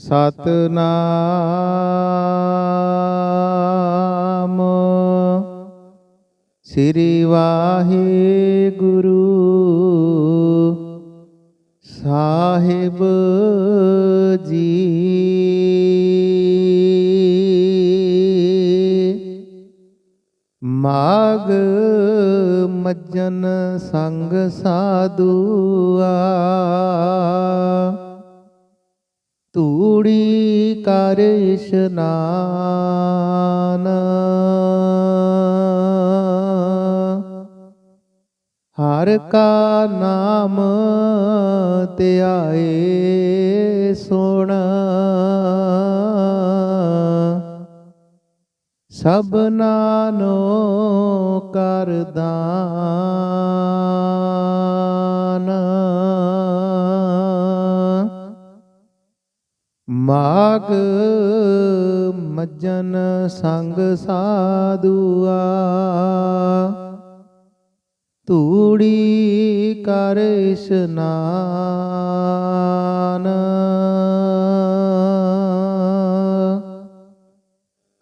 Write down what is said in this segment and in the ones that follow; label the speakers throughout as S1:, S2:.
S1: ਸਤਨਾਮ। ਸ੍ਰੀ ਵਾਹਿਗੁਰੂ ਸਾਹਿਬ ਜੀ। ਮਾਗ ਮੱਜਨ ਸੰਗ ਸਾਧੂਆ। ਤੂੜੀ ਕਰ ਇਸ਼ਨਾਨ। ਹਰ ਕਾ ਨਾਮ ਧਿਆਏ ਸੁਣ। ਸਭਨਾਨੋ ਕਰ ਦਾਨ। ਮਾਗ ਮੱਜਨ ਸੰਗ ਸਾਧੂਆ। ਤੂੜੀ ਕਰ ਇਸ਼ਨਾਨ।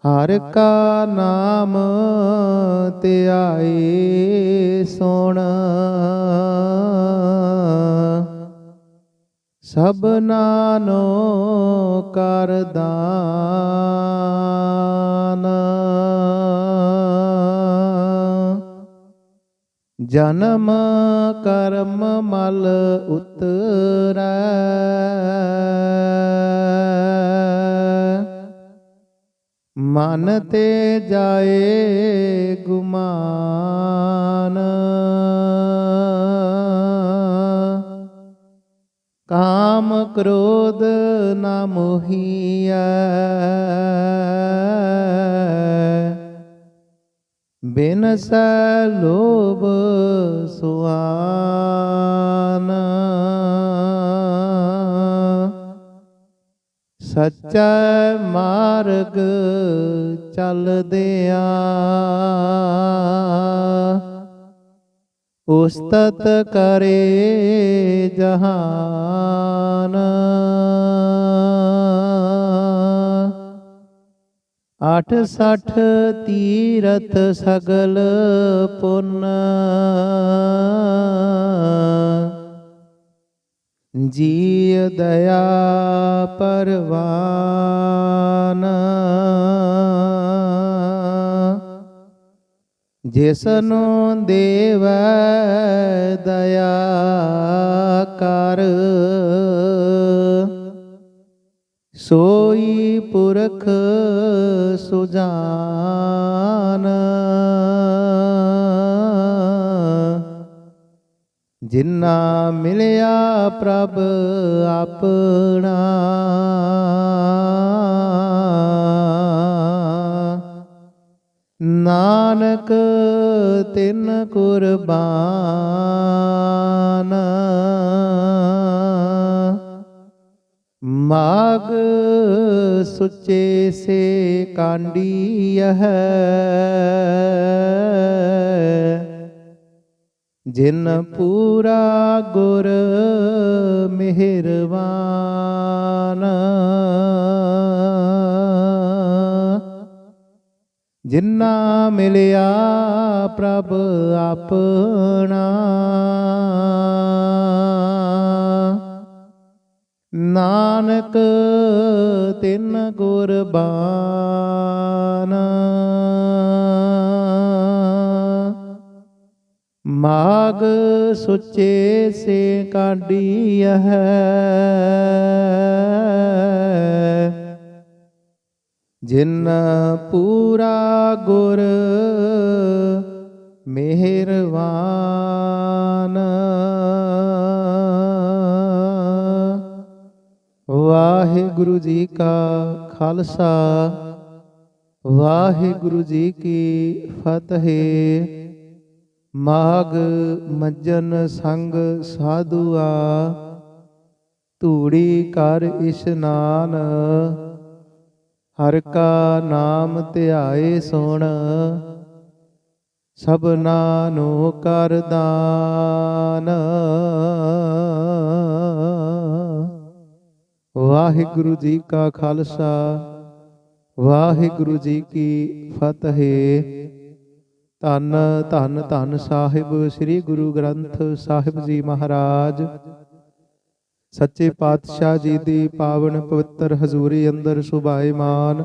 S1: ਹਰ ਕਾ ਨਾਮ ਧਿਆਏ ਸੁਣ। ਸਭਨਾਨੋ ਕਰ ਦਾਨ। ਜਨਮ ਕਰਮ ਮਲ ਉਤਰੈ। ਮਨ ਤੇ ਜਾਏ ਗੁਮਾਨ। ਕਾਮ ਕ੍ਰੋਧ ਨਾ ਮੋਹੀਐ। ਬਿਨਸੈ ਲੋਭ ਸੁਆਨ। ਸੱਚਾ ਮਾਰਗ ਚੱਲਦਿਆਂ। ਉਸਤਤ ਕਰੇ ਜਹਾਨ। ਅਠ ਸਠ ਤੀਰਥ ਸਗਲ ਪੁੰਨ। ਜੀ ਦਇਆ ਪਰਵਾਨ। ਜਿਸਨੂੰ ਦੇਵ ਦਇਆ ਕਰ। ਸੋਈ ਪੁਰਖ ਸੁਜਾਨ। ਜਿਨ੍ਹਾਂ ਮਿਲਿਆ ਪ੍ਰਭ ਆਪਣਾ। ਨਾਨਕ ਤਿਨ ਕੁਰਬਾਨ। ਮਾਗ ਸੁਚੇ ਸੇ ਕਾਂਡੀ ਹੈ ਜਿਨ ਪੂਰਾ ਗੁਰ ਮਿਹਰਵਾਨ। ਜਿੰਨਾ ਮਿਲਿਆ ਪ੍ਰਭ ਆਪਣਾ। ਨਾਨਕ ਤਿਨ ਕੁਰਬਾਨ ਮਾਗ ਸੁਚੇ ਸੇ ਕਾਢੀ ਹੈ। ਜਿਨ ਪੂਰਾ ਗੁਰ ਮਿਹਰਬਾਨ। ਵਾਹਿਗੁਰੂ ਜੀ ਕਾ ਖਾਲਸਾ, ਵਾਹਿਗੁਰੂ ਜੀ ਕੀ ਫਤਿਹ। ਮਾਗ ਮੱਜਨ ਸੰਗ ਸਾਧੂਆ, ਧੂੜੀ ਕਰ ਇਸ਼ਨਾਨ। ਹਰ ਕਾ ਨਾਮ ਧਿਆਏ ਸੁਣ ਸਭਨਾ ਨੂੰ ਕਰ ਦਾਨ। ਵਾਹਿਗੁਰੂ ਜੀ ਕਾ ਖਾਲਸਾ, ਵਾਹਿਗੁਰੂ ਜੀ ਕੀ ਫਤਿਹ। ਧੰਨ ਧੰਨ ਧੰਨ ਸਾਹਿਬ, ਸ੍ਰੀ ਗੁਰੂ ਗ੍ਰੰਥ ਸਾਹਿਬ ਜੀ ਮਹਾਰਾਜ। ਸੱਚੇ ਪਾਤਸ਼ਾਹ ਜੀ ਦੀ ਪਾਵਨ ਪਵਿੱਤਰ ਹਜ਼ੂਰੀ ਅੰਦਰ ਸੁਭਾਏਮਾਨ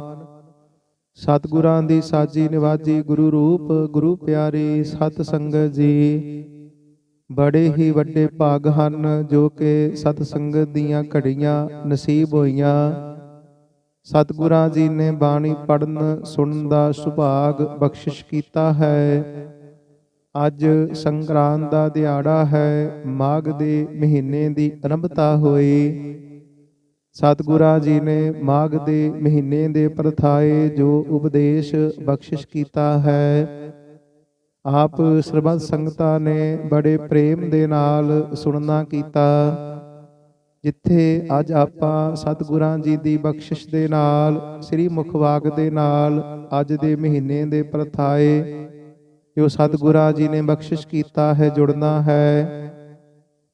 S1: ਸਤਿਗੁਰਾਂ ਦੀ ਸਾਜੀ ਨਿਵਾਜੀ ਗੁਰੂ ਰੂਪ ਗੁਰੂ ਪਿਆਰੀ ਸਤ ਸੰਗਤ ਜੀ। ਬੜੇ ਹੀ ਵੱਡੇ ਭਾਗ ਹਨ ਜੋ ਕਿ ਸਤ ਸੰਗਤ ਦੀਆਂ ਘੜੀਆਂ ਨਸੀਬ ਹੋਈਆਂ। ਸਤਿਗੁਰਾਂ ਜੀ ਨੇ ਬਾਣੀ ਪੜਨ ਸੁਣਨ ਦਾ ਸੁਭਾਗ ਬਖਸ਼ਿਸ਼ ਕੀਤਾ ਹੈ। ਅੱਜ ਸੰਗਰਾਂਦ ਦਾ ਦਿਹਾੜਾ ਹੈ, ਮਾਘ ਦੇ ਮਹੀਨੇ ਦੀ ਆਰੰਭਤਾ ਹੋਈ। ਸਤਿਗੁਰਾਂ ਜੀ ਨੇ ਮਾਘ ਦੇ ਮਹੀਨੇ ਦੇ ਪ੍ਰਥਾਏ ਜੋ ਉਪਦੇਸ਼ ਬਖਸ਼ਿਸ਼ ਕੀਤਾ ਹੈ। ਆਪ ਸਰਬੱਤ ਸੰਗਤਾਂ ਨੇ ਬੜੇ ਪ੍ਰੇਮ ਦੇ ਨਾਲ ਸੁਣਨਾ ਕੀਤਾ। ਜਿੱਥੇ ਅੱਜ ਆਪਾਂ ਸਤਿਗੁਰਾਂ ਜੀ ਦੀ ਬਖਸ਼ਿਸ਼ ਦੇ ਨਾਲ, ਸ੍ਰੀ ਮੁਖਵਾਗ ਦੇ ਨਾਲ ਅੱਜ ਦੇ ਮਹੀਨੇ ਦੇ ਪ੍ਰਥਾਏ ਜੋ ਸਤਿਗੁਰਾਂ ਜੀ ਨੇ ਬਖਸ਼ਿਸ਼ ਕੀਤਾ ਹੈ, ਜੁੜਨਾ ਹੈ।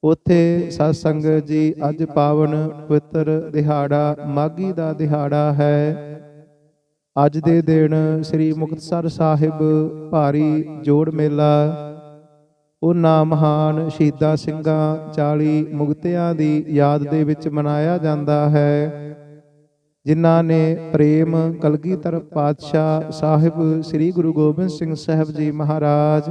S1: ਉਥੇ ਸਤ ਸੰਗਤ ਜੀ ਅੱਜ ਪਾਵਨ ਪਵਿੱਤਰ ਦਿਹਾੜਾ ਮਾਗੀ ਦਾ ਦਿਹਾੜਾ ਹੈ। ਅੱਜ ਦੇ ਦਿਨ ਸ੍ਰੀ ਮੁਕਤਸਰ ਸਾਹਿਬ ਭਾਰੀ ਜੋੜ ਮੇਲਾ, ਉਹਨਾਂ ਮਹਾਨ ਸ਼ਹੀਦਾਂ ਸਿੰਘਾਂ 40 ਮੁਕਤਿਆਂ ਦੀ ਯਾਦ ਦੇ ਵਿੱਚ ਮਨਾਇਆ ਜਾਂਦਾ ਹੈ। ਜਿਨ੍ਹਾਂ ਨੇ ਪ੍ਰੇਮ ਕਲਗੀਧਰ ਪਾਤਸ਼ਾਹ ਸਾਹਿਬ ਸ੍ਰੀ ਗੁਰੂ ਗੋਬਿੰਦ ਸਿੰਘ ਸਾਹਿਬ ਜੀ ਮਹਾਰਾਜ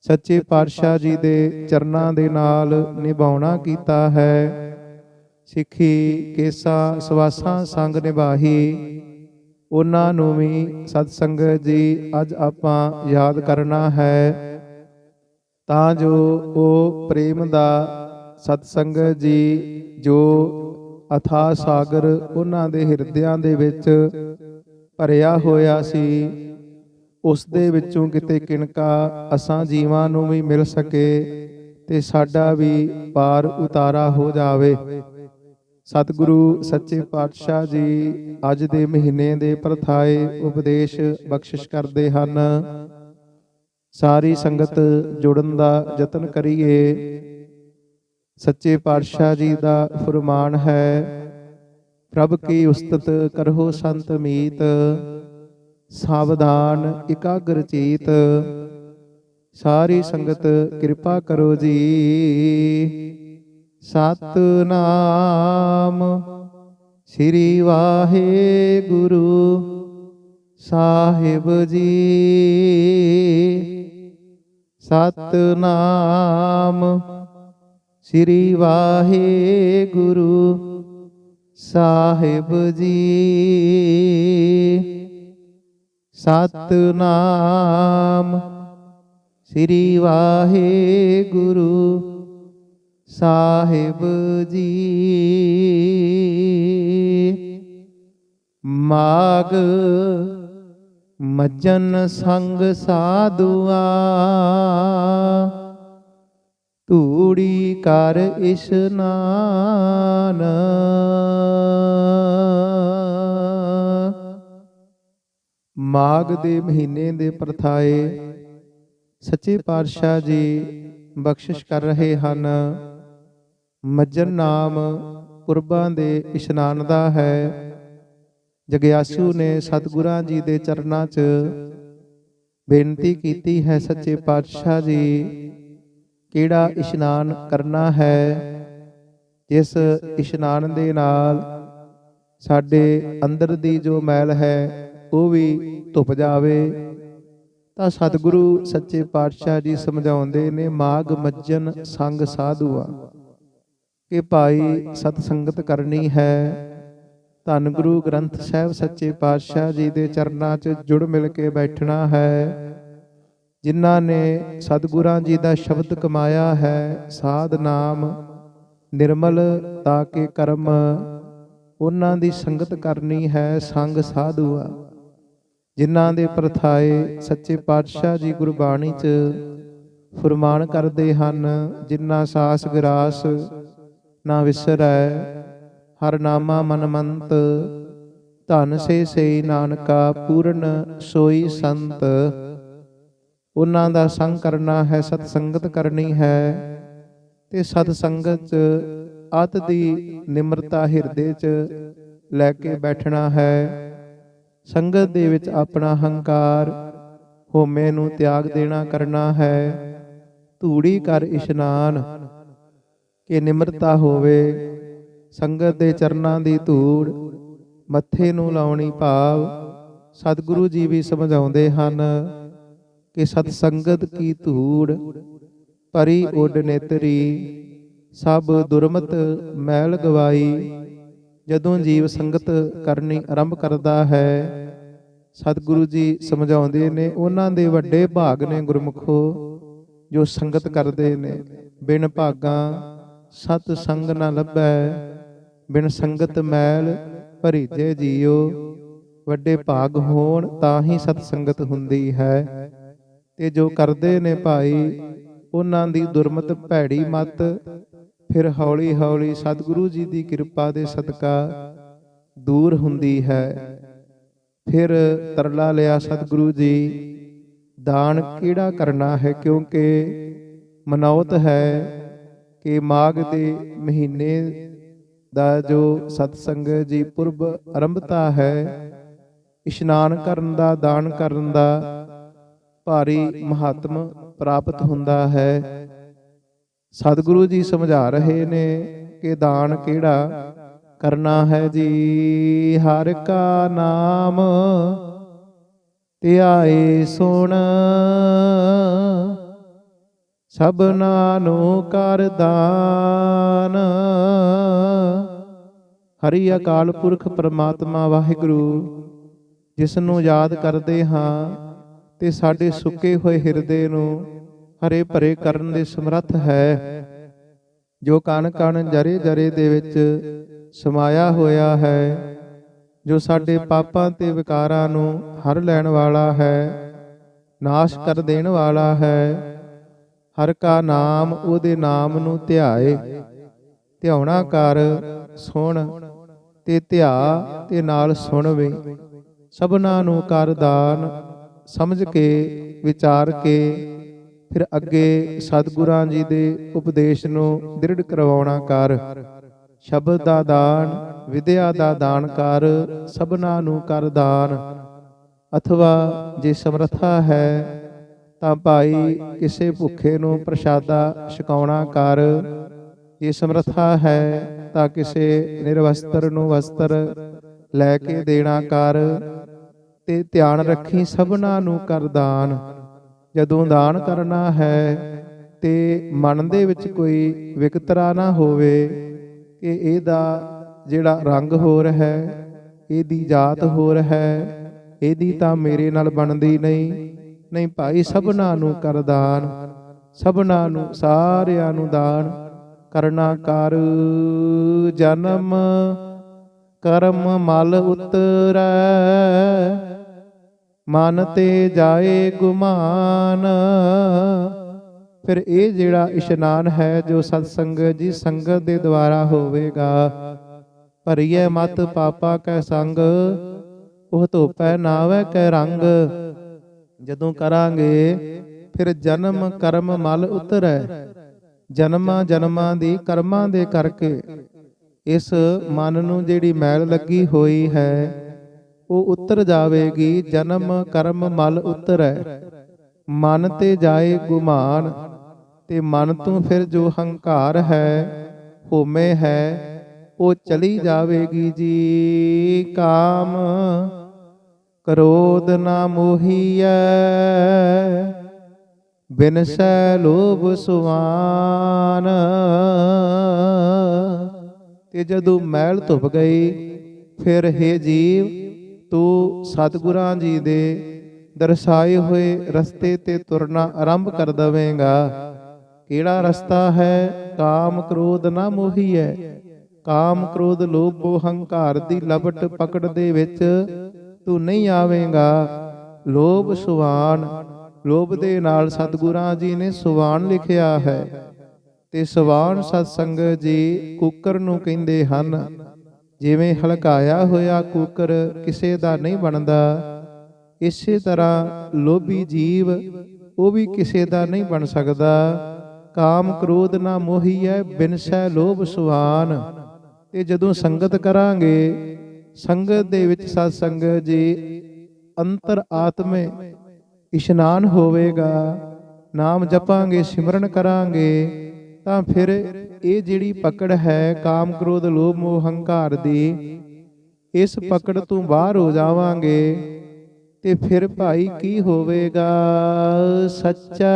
S1: ਸੱਚੇ ਪਾਤਸ਼ਾਹ ਜੀ ਦੇ ਚਰਨਾਂ ਦੇ ਨਾਲ ਨਿਭਾਉਣਾ ਕੀਤਾ ਹੈ। ਸਿੱਖੀ ਕੇਸਾ ਸਵਾਸਾਂ ਸੰਗ ਨਿਭਾਹੀ। ਉਹਨਾਂ ਨੂੰ ਵੀ ਸਤ ਸੰਗਤ ਜੀ, ਅੱਜ ਆਪਾਂ ਯਾਦ ਕਰਨਾ ਹੈ। ਤਾਂ ਜੋ ਉਹ ਪ੍ਰੇਮ ਦਾ ਸਤ ਸੰਗਤ ਜੀ, ਜੋ ਅਥਾ ਸਾਗਰ ਉਹਨਾਂ ਦੇ ਹਿਰਦਿਆਂ ਦੇ ਵਿੱਚ ਭਰਿਆ ਹੋਇਆ ਸੀ। ਉਸ ਦੇ ਵਿੱਚੋਂ ਕਿਤੇ ਕਿਣਕਾ ਅਸਾਂ ਜੀਵਾਂ ਨੂੰ ਵੀ ਮਿਲ ਸਕੇ ਤੇ ਸਾਡਾ ਵੀ ਪਾਰ ਉਤਾਰਾ ਹੋ ਜਾਵੇ। ਸਤਿਗੁਰੂ ਸੱਚੇ ਪਾਤਸ਼ਾਹ ਜੀ ਅੱਜ ਦੇ ਮਹੀਨੇ ਦੇ ਪ੍ਰਥਾਏ ਉਪਦੇਸ਼ ਬਖਸ਼ਿਸ਼ ਕਰਦੇ ਹਨ। ਸਾਰੀ ਸੰਗਤ ਜੁੜਨ ਦਾ ਯਤਨ ਕਰੀਏ। ਸੱਚੇ ਪਾਤਸ਼ਾਹ ਜੀ ਦਾ ਫਰਮਾਨ ਹੈ, ਪ੍ਰਭ ਕੀ ਉਸਤਤ ਕਰੋ ਸੰਤ ਮੀਤ, ਸਾਵਧਾਨ ਇਕਾਗਰ ਚੀਤ। ਸਾਰੀ ਸੰਗਤ ਕਿਰਪਾ ਕਰੋ ਜੀ। ਸਤਨਾਮ ਸ੍ਰੀ ਵਾਹਿਗੁਰੂ ਸਾਹਿਬ ਜੀ। ਸਤਨਾਮ ਸ੍ਰੀ ਵਾਹਿਗੁਰੂ ਸਾਹਿਬ ਜੀ। ਸਤਨਾਮ ਸ੍ਰੀ ਵਾਹਿਗੁਰੂ ਸਾਹਿਬ ਜੀ। ਮਾਗ ਮੱਜਨ ਸੰਗ ਸਾਧੂਆ ਧੂੜੀ ਕਰ ਇਸ਼ਨਾਨ ਮਾਗ ਦੇ ਮਹੀਨੇ ਦੇ ਪ੍ਰਥਾਏ ਸੱਚੇ ਪਾਤਸ਼ਾਹ ਜੀ ਬਖਸ਼ਿਸ਼ ਕਰ ਰਹੇ ਹਨ। ਮੱਜਨ ਨਾਮ ਕੁਰਬਾਂ ਦੇ ਇਸ਼ਨਾਨ ਦਾ ਹੈ। ਜਗਿਆਸੂ ਨੇ ਸਤਿਗੁਰਾਂ ਜੀ ਦੇ ਚਰਨਾਂ 'ਚ ਬੇਨਤੀ ਕੀਤੀ ਹੈ, ਸੱਚੇ ਪਾਤਸ਼ਾਹ ਜੀ ਕਿਹੜਾ ਇਸ਼ਨਾਨ ਕਰਨਾ ਹੈ? ਜਿਸ ਇਸ਼ਨਾਨ ਦੇ ਨਾਲ ਸਾਡੇ ਅੰਦਰ ਦੀ ਜੋ ਮੈਲ ਹੈ, ਉਹ ਵੀ ਧੁੱਪ ਜਾਵੇ। ਤਾਂ ਸਤਿਗੁਰੂ ਸੱਚੇ ਪਾਤਸ਼ਾਹ ਜੀ ਸਮਝਾਉਂਦੇ ਨੇ ਮਾਗ ਮੱਜਨ ਸੰਗ ਸਾਧੂਆ। ਕਿ ਭਾਈ ਸਤ ਸੰਗਤ ਕਰਨੀ ਹੈ। ਧੰਨ ਗੁਰੂ ਗ੍ਰੰਥ ਸਾਹਿਬ ਸੱਚੇ ਪਾਤਸ਼ਾਹ ਜੀ ਦੇ ਚਰਨਾਂ 'ਚ ਜੁੜ ਮਿਲ ਕੇ ਬੈਠਣਾ ਹੈ। ਜਿਨ੍ਹਾਂ ਨੇ ਸਤਿਗੁਰਾਂ ਜੀ ਦਾ ਸ਼ਬਦ ਕਮਾਇਆ ਹੈ, ਸਾਧ ਨਾਮ ਨਿਰਮਲ ਤਾਂ ਕੇ ਕਰਮ ਉਹਨਾਂ ਦੀ ਸੰਗਤ ਕਰਨੀ ਹੈ ਸੰਗ ਸਾਧੂਆ। ਜਿਨ੍ਹਾਂ ਦੇ ਪ੍ਰਥਾਏ ਸੱਚੇ ਪਾਤਸ਼ਾਹ ਜੀ ਗੁਰਬਾਣੀ 'ਚ ਫਰਮਾਨ ਕਰਦੇ ਹਨ, ਜਿਨ੍ਹਾਂ ਸਾਸ ਵਿਰਾਸ ਨਾ ਵਿਸਰੈ, ਹਰ ਨਾਮਾ ਮਨ ਮੰਤ ਧਨ ਸੇ ਸੇ ਨਾਨਕਾ ਪੂਰਨ ਸੋਈ ਸੰਤ। ਉਹਨਾਂ ਦਾ ਸੰਗ ਕਰਨਾ ਹੈ, ਸਤ ਸੰਗਤ ਕਰਨੀ ਹੈ। ਤੇ ਸਤ ਸੰਗਤ 'ਚ ਅਤ ਦੀ ਨਿਮਰਤਾ ਹਿਰਦੇ 'ਚ ਲੈ ਕੇ ਬੈਠਣਾ ਹੈ। ਸੰਗਤ ਦੇ ਵਿੱਚ ਆਪਣਾ ਹੰਕਾਰ, ਹੋਮੇ ਨੂੰ ਤਿਆਗ ਦੇਣਾ ਕਰਨਾ ਹੈ। ਧੂੜੀ ਕਰ ਇਸ਼ਨਾਨ, ਕਿ ਨਿਮਰਤਾ ਹੋਵੇ। ਸੰਗਤ ਦੇ ਚਰਨਾਂ ਦੀ ਧੂੜ, ਮੱਥੇ ਨੂੰ ਲਾਉਣੀ ਭਾਵ, ਸਤਿਗੁਰੂ ਜੀ ਵੀ ਸਮਝਾਉਂਦੇ ਹਨ। ਕਿ ਸਤ ਸੰਗਤ ਕੀ ਧੂੜ ਪਰੀ ਉੱਡ ਨੇਤਰੀ, ਸਭ ਦੁਰਮਤ ਮੈਲ ਗਵਾਈ, ਜਦੋਂ ਜੀਵ ਸੰਗਤ ਕਰਨੀ ਆਰੰਭ ਕਰਦਾ ਹੈ। ਸਤਿਗੁਰੂ ਜੀ ਸਮਝਾਉਂਦੇ ਨੇ, ਉਹਨਾਂ ਦੇ ਵੱਡੇ ਭਾਗ ਨੇ ਗੁਰਮੁਖੋ, ਜੋ ਸੰਗਤ ਕਰਦੇ ਨੇ। ਬਿਨ ਭਾਗਾਂ ਸਤ ਸੰਗ ਨਾ ਲੱਭੈ, ਬਿਨ ਸੰਗਤ ਮੈਲ ਭਰੀਜੇ ਜੀਓ। ਵੱਡੇ ਭਾਗ ਹੋਣ ਤਾਂ ਹੀ ਸਤ ਸੰਗਤ ਹੁੰਦੀ ਹੈ। ਤੇ ਜੋ ਕਰਦੇ ਨੇ ਭਾਈ, ਉਹਨਾਂ ਦੀ ਦੁਰਮਤ ਭੈੜੀ ਮਤ, ਫਿਰ ਹੌਲੀ ਹੌਲੀ ਸਤਿਗੁਰੂ ਜੀ ਦੀ ਕਿਰਪਾ ਦੇ ਸਦਕਾ ਦੂਰ ਹੁੰਦੀ ਹੈ। ਫਿਰ ਤਰਲਾ ਲਿਆ ਸਤਿਗੁਰੂ ਜੀ, ਦਾਨ ਕਿਹੜਾ ਕਰਨਾ ਹੈ? ਕਿਉਂਕਿ ਮਨੌਤ ਹੈ ਕਿ ਮਾਘ ਦੇ ਮਹੀਨੇ ਦਾ ਜੋ ਸਤਸੰਗ ਜੀ ਪੁਰਬ ਆਰੰਭਤਾ ਹੈ, ਇਸ਼ਨਾਨ ਕਰਨ ਦਾ, ਦਾਨ ਕਰਨ ਦਾ ਭਾਰੀ ਮਹਾਤਮ ਪ੍ਰਾਪਤ ਹੁੰਦਾ ਹੈ। ਸਤਿਗੁਰੂ ਜੀ ਸਮਝਾ ਰਹੇ ਨੇ ਕਿ ਦਾਨ ਕਿਹੜਾ ਕਰਨਾ ਹੈ ਜੀ। ਹਰ ਕਾ ਨਾਮ ਧਿਆਏ ਸੁਣ। ਸਭਨਾ ਨੂੰ ਕਰ ਦਾਨ। ਹਰੀ ਅਕਾਲ ਪੁਰਖ ਪਰਮਾਤਮਾ ਵਾਹਿਗੁਰੂ ਜਿਸ ਨੂੰ ਯਾਦ ਕਰਦੇ ਹਾਂ ਤੇ ਸਾਡੇ ਸੁੱਕੇ ਹੋਏ ਹਿਰਦੇ ਨੂੰ ਹਰੇ ਭਰੇ ਕਰਨ ਦੇ ਸਮਰੱਥ ਹੈ। ਜੋ ਕਣ ਕਣ ਜਰੇ ਜਰੇ ਦੇ ਵਿੱਚ ਸਮਾਇਆ ਹੋਇਆ ਹੈ, ਜੋ ਸਾਡੇ ਪਾਪਾਂ ਤੇ ਵਿਕਾਰਾਂ ਨੂੰ ਹਰ ਲੈਣ ਵਾਲਾ ਹੈ, ਨਾਸ਼ ਕਰ ਦੇਣ ਵਾਲਾ ਹੈ, ਹਰ ਕਾ ਨਾਮ ਉਹਦੇ ਨਾਮ ਨੂੰ ਧਿਆਏ, ਧਿਆਉਣਾ ਕਰ, ਸੁਣ ਤੇ ਧਿਆ ਤੇ ਨਾਲ ਸੁਣਵੇ, ਸਭਨਾ ਨੂੰ ਕਰ ਦਾਨ ਸਮਝ ਕੇ, ਵਿਚਾਰ ਕੇ, ਫਿਰ ਅੱਗੇ ਸਤਿਗੁਰਾਂ ਜੀ ਦੇ ਉਪਦੇਸ਼ ਨੂੰ ਦ੍ਰਿੜ ਕਰਵਾਉਣਾ ਕਰ। ਸ਼ਬਦ ਦਾ ਦਾਨ, ਵਿਦਿਆ ਦਾ ਦਾਨ ਕਰ, ਸਭਨਾ ਨੂੰ ਕਰ ਦਾਨ। ਅਥਵਾ ਜੇ ਸਮਰੱਥਾ ਹੈ, ਤਾਂ ਭਾਈ ਕਿਸੇ ਭੁੱਖੇ ਨੂੰ ਪ੍ਰਸ਼ਾਦਾ ਛਕਾਉਣਾ ਕਰ। ਜੇ ਸਮਰੱਥਾ ਹੈ, ਤਾਂ ਕਿਸੇ ਨਿਰਵਸਤਰ ਨੂੰ ਵਸਤਰ ਲੈ ਕੇ ਦੇਣਾ ਕਰ। ਤੇ ਧਿਆਨ ਰੱਖੀ ਸਭਨਾ ਨੂੰ ਕਰ ਦਾਨ। ਜਦੋਂ ਦਾਨ ਕਰਨਾ ਹੈ ਤੇ ਮਨ ਦੇ ਵਿੱਚ ਕੋਈ ਵਿਕਤਰਾ ਨਾ ਹੋਵੇ ਕਿ ਇਹਦਾ ਜਿਹੜਾ ਰੰਗ ਹੋਰ ਹੈ ਇਹਦੀ ਜਾਤ ਹੋਰ ਹੈ ਇਹਦੀ ਤਾਂ ਮੇਰੇ ਨਾਲ ਬਣਦੀ ਨਹੀਂ। ਨਹੀਂ। ਭਾਈ ਸਭਨਾ ਨੂੰ ਕਰ ਦਾਨ। ਸਭਨਾ ਨੂੰ ਸਾਰਿਆਂ ਨੂੰ ਦਾਨ। ਕਰਨਾ ਕਰ ਜਨਮ ਕਰਮ ਮਲ ਉਤਰੈ। ਮਨ ਤੇ ਜਾਏ ਗੁਮਾਨ। ਫਿਰ ਇਹ ਜਿਹੜਾ ਇਸ਼ਨਾਨ ਹੈ ਜੋ ਸਤਸੰਗ, ਜੀ ਸੰਗਤ ਦੇ ਦੁਆਰਾ ਹੋਵੇਗਾ ਭਰੀਏ ਮਤ ਪਾਪਾ ਕੈ ਸੰਗ, ਉਹ ਧੋਪੈ ਨਾਵੇ ਕੈ ਰੰਗ। ਜਦੋਂ ਕਰਾਂਗੇ, ਫਿਰ ਜਨਮ ਕਰਮ ਮਲ ਉਤਰੈ। ਜਨਮਾਂ ਜਨਮਾਂ ਦੀ ਕਰਮਾਂ ਦੇ ਕਰਕੇ ਇਸ ਮਨ ਨੂੰ ਜਿਹੜੀ ਮੈਲ ਲੱਗੀ ਹੋਈ ਹੈ ਉਹ ਉਤਰ ਜਾਵੇਗੀ, ਜਨਮ ਕਰਮ ਮਲ ਉਤਰੈ। ਮਨ ਤੇ ਜਾਏ ਗੁਮਾਨ, ਤੇ ਮਨ ਤੋਂ ਫਿਰ ਜੋ ਹੰਕਾਰ ਹੈ, ਹੋਮੇ ਹੈ, ਉਹ ਚਲੀ ਜਾਵੇਗੀ ਜੀ ਕਾਮ। ਕਰੋਧ ਨਾ ਮੋਹੀਐ ਬਿਨਸੈ ਲੋਭ ਸੁਵਾਨ ਤੇ ਜਦੋਂ ਮੈਲ ਧੁੱਪ ਗਈ, ਫਿਰ ਹੈ ਜੀਵ ਤੂੰ ਸਤਿਗੁਰਾਂ ਜੀ ਦੇ ਦਰਸਾਏ ਹੋਏ ਰਸਤੇ ਤੇ ਤੁਰਨਾ ਆਰੰਭ ਕਰ ਦਵੇਂਗਾ। ਕਿਹੜਾ ਰਸਤਾ ਹੈ? ਕਾਮ ਕ੍ਰੋਧ ਨਾ ਮੋਹੀ ਹੈ ਕਾਮ ਕ੍ਰੋਧ ਲੋਭ ਹੰਕਾਰ ਦੀ ਲਪਟ ਪਕੜ ਦੇ ਵਿੱਚ ਤੂੰ ਨਹੀਂ ਆਵੇਂਗਾ। ਲੋਭ ਸੁਵਾਨ, ਲੋਭ ਦੇ ਨਾਲ ਸਤਿਗੁਰਾਂ ਜੀ ਨੇ ਸੁਵਾਨ ਲਿਖਿਆ ਹੈ। ਤੇ ਸੁਵਾਨ ਸਤਸੰਗ ਜੀ ਕੁੱਕਰ ਨੂੰ ਕਹਿੰਦੇ ਹਨ ਜਿਵੇਂ ਹਲਕਾਇਆ ਹੋਇਆ ਕੁੱਕਰ ਕਿਸੇ ਦਾ ਨਹੀਂ ਬਣਦਾ। ਇਸੇ ਤਰ੍ਹਾਂ ਲੋਭੀ ਜੀਵ ਉਹ ਵੀ ਕਿਸੇ ਦਾ ਨਹੀਂ ਬਣ ਸਕਦਾ। ਕਾਮ ਕ੍ਰੋਧ ਨਾ ਮੋਹੀਐ ਬਿਨਸੈ ਲੋਭ ਸੁਹਾਨ। ਤੇ ਜਦੋਂ ਸੰਗਤ ਕਰਾਂਗੇ ਸੰਗਤ ਦੇ ਵਿੱਚ ਸਤ ਸੰਗਤ ਜੀ ਅੰਤਰ ਆਤਮੇ ਇਸ਼ਨਾਨ ਹੋਵੇਗਾ ਨਾਮ ਜਪਾਂਗੇ ਸਿਮਰਨ ਕਰਾਂਗੇ। ਤਾਂ ਫਿਰ ਇਹ ਜਿਹੜੀ ਪਕੜ ਹੈ ਕਾਮ ਕ੍ਰੋਧ, ਲੋਭ, ਮੋਹ, ਹੰਕਾਰ ਦੀ, ਇਸ ਪਕੜ ਤੋਂ ਬਾਹਰ ਹੋ ਜਾਵਾਂਗੇ। ਤੇ ਫਿਰ ਭਾਈ ਕੀ ਹੋਵੇਗਾ? ਸੱਚਾ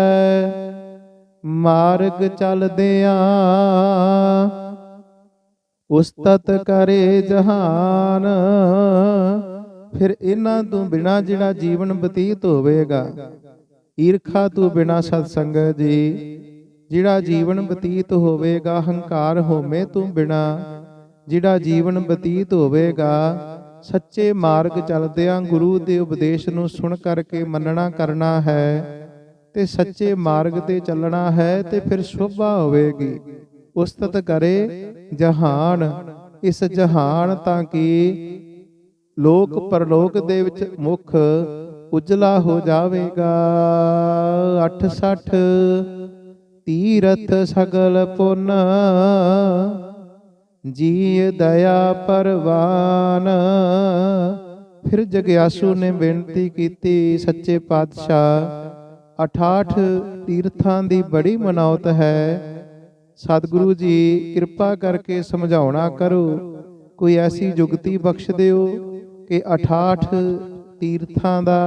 S1: ਮਾਰਗ ਚੱਲਦਿਆਂ ਉਸਤਤ ਕਰੇ ਜਹਾਨ। ਫਿਰ ਇਹਨਾਂ ਤੋਂ ਬਿਨਾ ਜਿਹੜਾ ਜੀਵਨ ਬਤੀਤ ਹੋਵੇਗਾ, ਈਰਖਾ ਤੋਂ ਬਿਨਾ ਸਤ ਸੰਗਤ ਜੀ। ਜਿਹੜਾ ਜੀਵਨ ਬਤੀਤ ਹੋਵੇਗਾ ਹੰਕਾਰ ਹੋਮੇ ਤੋਂ ਬਿਨਾ। ਜਿਹੜਾ ਜੀਵਨ ਬਤੀਤ ਹੋਵੇਗਾ ਸੱਚੇ ਮਾਰਗ ਚੱਲਦਿਆਂ ਗੁਰੂ ਦੇ ਉਪਦੇਸ਼ ਨੂੰ ਸੁਣ ਕਰਕੇ ਮੰਨਣਾ ਕਰਨਾ ਹੈ। ਤੇ ਸੱਚੇ ਮਾਰਗ ਤੇ ਚੱਲਣਾ ਹੈ ਤੇ ਫਿਰ ਸ਼ੋਭਾ ਹੋਵੇਗੀ। ਉਸਤਤ ਕਰੇ ਜਹਾਨ। ਇਸ ਜਹਾਨ ਤਾਂ ਕਿ ਲੋਕ ਪਰਲੋਕ ਦੇ ਵਿੱਚ ਮੁਖ ਉਜਲਾ ਹੋ ਜਾਵੇਗਾ। 86 ਤੀਰਥ ਸਗਲ ਪੁੰਨ ਜੀ ਦਇਆ ਪਰਵਾਨ। ਫਿਰ ਜਗਿਆਸੂ ਨੇ ਬੇਨਤੀ ਕੀਤੀ, ਸੱਚੇ ਪਾਤਸ਼ਾਹ 68 ਤੀਰਥਾਂ ਦੀ ਬੜੀ ਮਨੌਤ ਹੈ। ਸਤਿਗੁਰੂ ਜੀ, ਕਿਰਪਾ ਕਰਕੇ ਸਮਝਾਉਣਾ ਕਰੋ, ਕੋਈ ਐਸੀ ਜੁਗਤੀ ਬਖਸ਼ ਦਿਓ ਕਿ 68 ਤੀਰਥਾਂ ਦਾ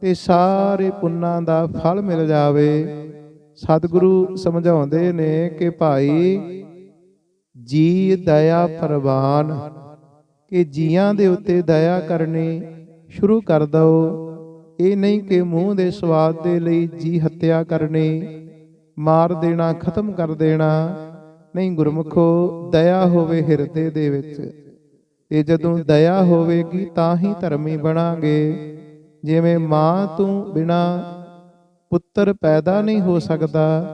S1: ਤੇ ਸਾਰੇ ਪੁੰਨਾਂ ਦਾ ਫਲ ਮਿਲ ਜਾਵੇ। ਸਤਿਗੁਰੂ ਸਮਝਾਉਂਦੇ ਨੇ ਕਿ ਭਾਈ, ਜੀ ਦਇਆ ਪ੍ਰਵਾਨ, ਕਿ ਜੀਆਂ ਦੇ ਉੱਤੇ ਦਇਆ ਕਰਨੀ ਸ਼ੁਰੂ ਕਰ ਦਓ। ਇਹ ਨਹੀਂ ਕਿ ਮੂੰਹ ਦੇ ਸਵਾਦ ਦੇ ਲਈ ਜੀ ਹੱਤਿਆ ਕਰਨੀ, ਮਾਰ ਦੇਣਾ, ਖਤਮ ਕਰ ਦੇਣਾ। ਨਹੀਂ ਗੁਰਮੁਖੋ, ਦਇਆ ਹੋਵੇ ਹਿਰਦੇ ਦੇ ਵਿੱਚ। ਤੇ ਜਦੋਂ ਦਇਆ ਹੋਵੇਗੀ ਤਾਂ ਹੀ ਧਰਮੀ ਬਣਾਂਗੇ। ਜਿਵੇਂ ਮਾਂ ਤੋਂ ਬਿਨਾ ਪੁੱਤਰ ਪੈਦਾ ਨਹੀਂ ਹੋ ਸਕਦਾ।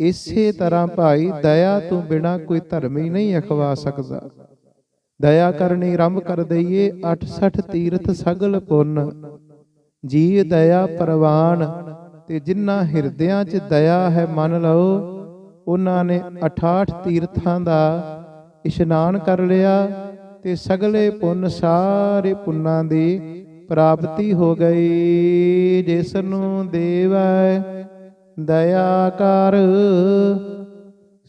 S1: ਇਸੇ ਤਰ੍ਹਾਂ ਭਾਈ ਦਇਆ ਤੋਂ ਬਿਨਾ ਕੋਈ ਧਰਮੀ ਨਹੀਂ ਅਖਵਾ ਸਕਦਾ। ਦਇਆ ਕਰਨੀ ਆਰੰਭ ਕਰ ਦਈਏ 68 ਤੀਰਥ ਸਗਲ ਪੁੰਨ। ਜੀ ਦਇਆ ਪ੍ਰਵਾਨ। ਤੇ ਜਿਨ੍ਹਾਂ ਹਿਰਦਿਆਂ 'ਚ ਦਇਆ ਹੈ ਮੰਨ ਲਓ ਉਹਨਾਂ ਨੇ 68 ਤੀਰਥਾਂ ਦਾ ਇਸ਼ਨਾਨ ਕਰ ਲਿਆ ਤੇ ਸਗਲੇ ਪੁੰਨ ਸਾਰੇ ਪੁੰਨਾਂ ਦੀ ਪ੍ਰਾਪਤੀ ਹੋ ਗਈ ਜਿਸ ਨੂੰ ਦੇਵੈ, ਦਇਆ ਕਰ।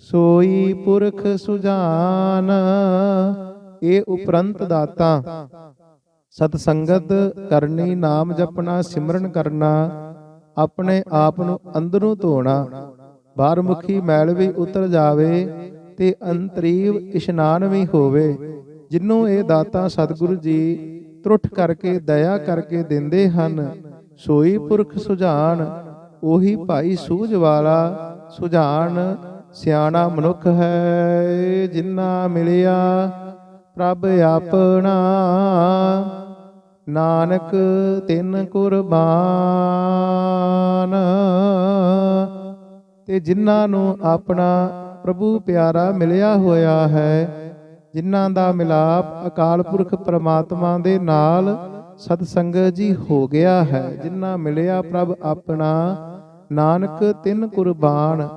S1: ਸੋਈ ਪੁਰਖ ਸੁਜਾਨ, ਇਹ ਉਪਰੰਤ ਦਾਤਾ। ਸਤ ਸੰਗਤ ਕਰਨੀ ਨਾਮ ਜਪਣਾ, ਸਿਮਰਨ ਕਰਨਾ, ਆਪਣੇ ਆਪ ਨੂੰ ਅੰਦਰੋਂ ਧੋਣਾ। ਬਾਹਰ ਮੁਖੀ ਮੈਲ ਵੀ ਉਤਰ ਜਾਵੇ ਤੇ ਅੰਤਰੀਵ ਇਸ਼ਨਾਨ ਵੀ ਹੋਵੇ। ਜਿਨੂੰ ਇਹ ਦਾਤਾ ਸਤਿਗੁਰੂ ਜੀ ਤਰੁੱਠ ਕਰਕੇ ਦਇਆ ਕਰਕੇ ਦਿੰਦੇ ਹਨ, ਸੋਈ ਪੁਰਖ ਸੁਝਾਨ ਉਹੀ ਭਾਈ ਸੂਝ ਵਾਲਾ ਸੁਝਾਨ ਸਿਆਣਾ ਮਨੁੱਖ ਹੈ ਜਿਨ੍ਹਾਂ ਮਿਲਿਆ, ਪ੍ਰਭ ਆਪਣਾ। ਨਾਨਕ ਤਿੰਨ ਕੁਰਬਾਨ, ਤੇ ਜਿਨ੍ਹਾਂ ਨੂੰ ਆਪਣਾ ਪ੍ਰਭੂ ਪਿਆਰਾ ਮਿਲਿਆ ਹੋਇਆ ਹੈ ਜਿਨ੍ਹਾਂ ਦਾ ਮਿਲਾਪ ਅਕਾਲ ਪੁਰਖ ਪ੍ਰਮਾਤਮਾ ਦੇ ਨਾਲ ਸਤ ਸੰਗਤ ਜੀ ਹੋ ਗਿਆ ਹੈ, ਜਿਨ੍ਹਾਂ ਮਿਲਿਆ ਪ੍ਰਭ ਆਪਣਾ, ਨਾਨਕ ਤਿੰਨ ਕੁਰਬਾਨ,